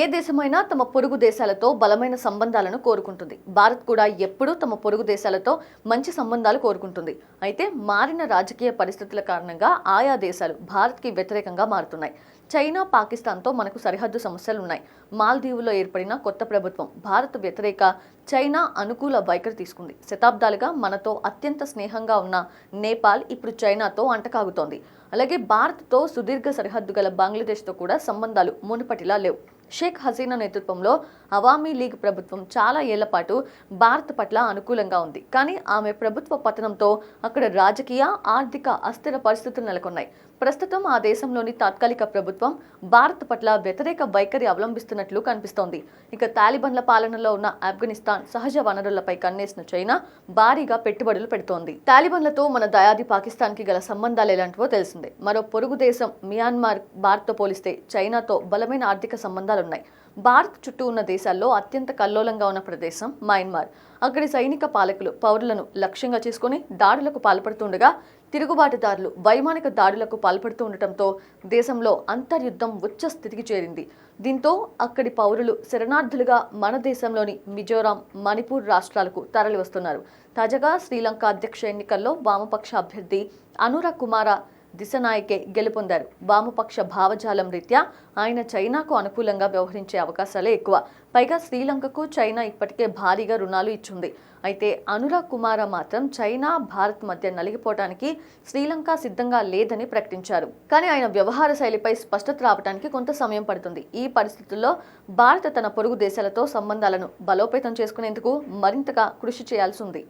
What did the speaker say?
ఏ దేశమైనా తమ పొరుగు దేశాలతో బలమైన సంబంధాలను కోరుకుంటుంది. భారత్ కూడా ఎప్పుడూ తమ పొరుగు దేశాలతో మంచి సంబంధాలు కోరుకుంటుంది. అయితే మారిన రాజకీయ పరిస్థితుల కారణంగా ఆయా దేశాలు భారత్కి వ్యతిరేకంగా మారుతున్నాయి. చైనా పాకిస్తాన్తో మనకు సరిహద్దు సమస్యలు ఉన్నాయి మాల్దీవులో ఏర్పడిన కొత్త ప్రభుత్వం భారత్ వ్యతిరేక చైనా అనుకూల వైఖరి తీసుకుంది. శతాబ్దాలుగా మనతో అత్యంత స్నేహంగా ఉన్న నేపాల్ ఇప్పుడు చైనాతో అంటకాగుతోంది. అలాగే భారత్తో సుదీర్ఘ సరిహద్దు గల బంగ్లాదేశ్తో కూడా సంబంధాలు మునుపటిలా లేవు. షేక్ హసీనా నేతృత్వంలో అవామీ లీగ్ ప్రభుత్వం చాలా ఏళ్ళ పాటు భారత్ పట్ల అనుకూలంగా ఉంది. కానీ ఆమె ప్రభుత్వ పతనంతో అక్కడ రాజకీయ ఆర్థిక అస్థిర పరిస్థితులు నెలకొన్నాయి. ప్రస్తుతం ఆ దేశంలోని తాత్కాలిక ప్రభుత్వం భారత్ పట్ల వ్యతిరేక వైఖరి అవలంబిస్తున్నట్లు కనిపిస్తోంది. ఇక తాలిబన్ల పాలనలో ఉన్న ఆఫ్ఘనిస్తాన్ సహజ వనరులపై కన్నేసిన చైనా భారీగా పెట్టుబడులు పెడుతోంది. తాలిబన్లతో మన దయాది పాకిస్తాన్కి గల సంబంధాలు ఎలాంటివో తెలిసిందే. మరో పొరుగు దేశం మియాన్మార్ భారత్తో పోలిస్తే చైనాతో బలమైన ఆర్థిక సంబంధాలున్నాయి. భారత్ చుట్టూ ఉన్న దేశాల్లో అత్యంత కల్లోలంగా ఉన్న ప్రదేశం మయన్మార్. అక్కడి సైనిక పాలకులు పౌరులను లక్ష్యంగా చేసుకుని దాడులకు పాల్పడుతుండగా తిరుగుబాటుదారులు వైమానిక దాడులకు పాల్పడుతూ ఉండటంతో దేశంలో అంతర్యుద్ధం ఉచ్చ స్థితికి చేరింది. దీంతో అక్కడి పౌరులు శరణార్థులుగా మన దేశంలోని మిజోరాం మణిపూర్ రాష్ట్రాలకు తరలి వస్తున్నారు తాజాగా శ్రీలంక అధ్యక్ష ఎన్నికల్లో వామపక్ష అభ్యర్థి అనురా కుమార దిశనాయకే గెలుపొందారు. వామపక్ష భావజాలం రీత్యా ఆయన చైనాకు అనుకూలంగా వ్యవహరించే అవకాశాలే ఎక్కువ. పైగా శ్రీలంకకు చైనా ఇప్పటికే భారీగా రుణాలు ఇచ్చింది. అయితే అనురాగ్ కుమార మాత్రం చైనా భారత్ మధ్య నలిగిపోవడానికి శ్రీలంక సిద్ధంగా లేదని ప్రకటించారు. కానీ ఆయన వ్యవహార శైలిపై స్పష్టత రావడానికి కొంత సమయం పడుతుంది. ఈ పరిస్థితుల్లో భారత్ తన పొరుగు దేశాలతో సంబంధాలను బలోపేతం చేసుకునేందుకు మరింతగా కృషి చేయాల్సి ఉంది.